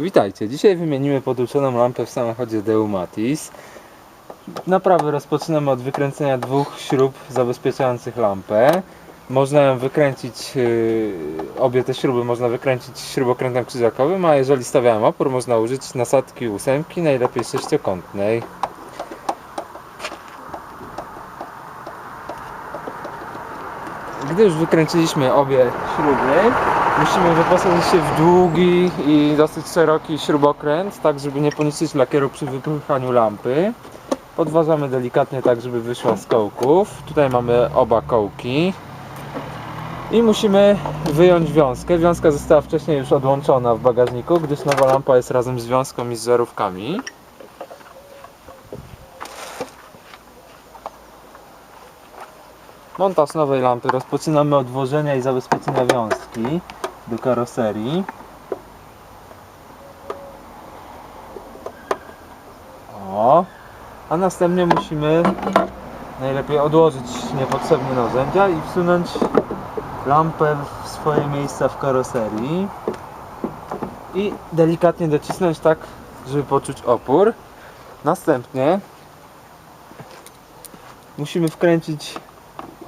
Witajcie, dzisiaj wymienimy podłączoną lampę w samochodzie Deumatis. Naprawy rozpoczynamy od wykręcenia dwóch śrub zabezpieczających lampę. Można ją wykręcić, yy, obie te śruby można wykręcić śrubokrętem krzyżakowym, a jeżeli stawiałem opór, można użyć nasadki ósemki, najlepiej sześciokątnej. Gdy już wykręciliśmy obie śruby, musimy wyposażyć się w długi i dosyć szeroki śrubokręt, tak żeby nie poniszczyć lakieru przy wypychaniu lampy. Podważamy delikatnie tak, żeby wyszła z kołków. Tutaj mamy oba kołki. I musimy wyjąć wiązkę. Wiązka została wcześniej już odłączona w bagażniku, gdyż nowa lampa jest razem z wiązką i z żarówkami. Montaż nowej lampy rozpoczynamy od włożenia i zabezpieczenia wiązki do karoserii. O, a następnie musimy najlepiej odłożyć niepotrzebne narzędzia i wsunąć lampę w swoje miejsca w karoserii i delikatnie docisnąć tak, żeby poczuć opór. Następnie musimy wkręcić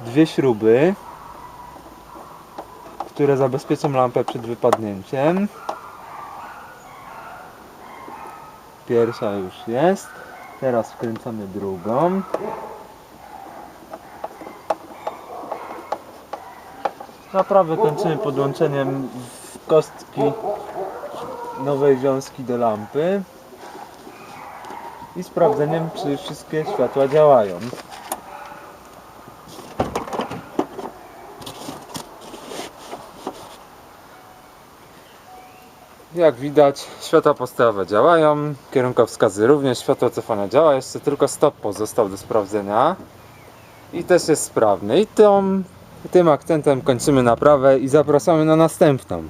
dwie śruby, które zabezpieczą lampę przed wypadnięciem. Pierwsza już jest. Teraz wkręcamy drugą. Naprawę kończymy podłączeniem kostki nowej wiązki do lampy i sprawdzeniem, czy wszystkie światła działają. Jak widać, światła postojowe działają, kierunkowskazy również, światło cofania działa, jeszcze tylko stop pozostał do sprawdzenia i też jest sprawny. I tą, tym akcentem kończymy naprawę i zapraszamy na następną.